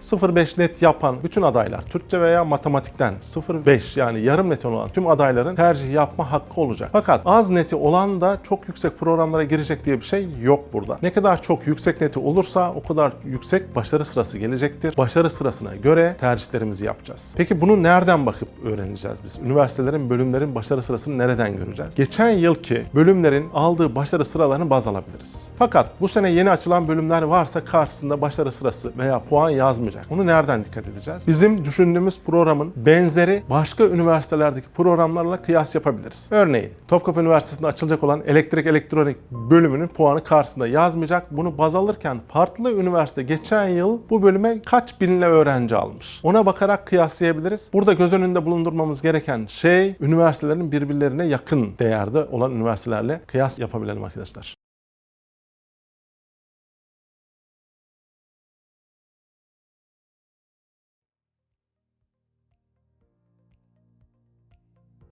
0.5 net yapan bütün adaylar Türkçe veya matematikten 0.5 yani yarım net olan tüm adayların tercih yapma hakkı olacak. Fakat az neti olan da çok yüksek programlara girecek diye bir şey yok burada. Ne kadar çok yüksek neti olursa o kadar yüksek başarı sırası gelecektir. Başarı sırasına göre tercihlerimizi yapacağız. Peki bunu nereden bakıp öğreneceğiz biz? Üniversitelerin, bölümlerin başarı sırasını nereden göreceğiz? Geçen yılki bölümlerin aldığı başarı sıralarını baz alabiliriz. Fakat bu sene yeni açılan bölümler varsa karşısında başarı sırası veya puan yazmayacak. Bunu nereden dikkat edeceğiz? Bizim düşündüğümüz programın benzeri başka üniversitelerdeki programlarla kıyas yapabiliriz. Örneğin Topkapı Üniversitesi'nde açılacak olan elektrik elektronik bölümünün puanı karşısında yazmayacak. Bunu baz alırken farklı üniversite geçen yıl bu bölüme kaç binle öğrenci almış? Ona bakarak kıyaslayabiliriz. Burada göz önünde bulundurmamız gereken şey üniversitelerin birbirlerine yakın değerde olan üniversitelerle kıyas yapabilelim arkadaşlar.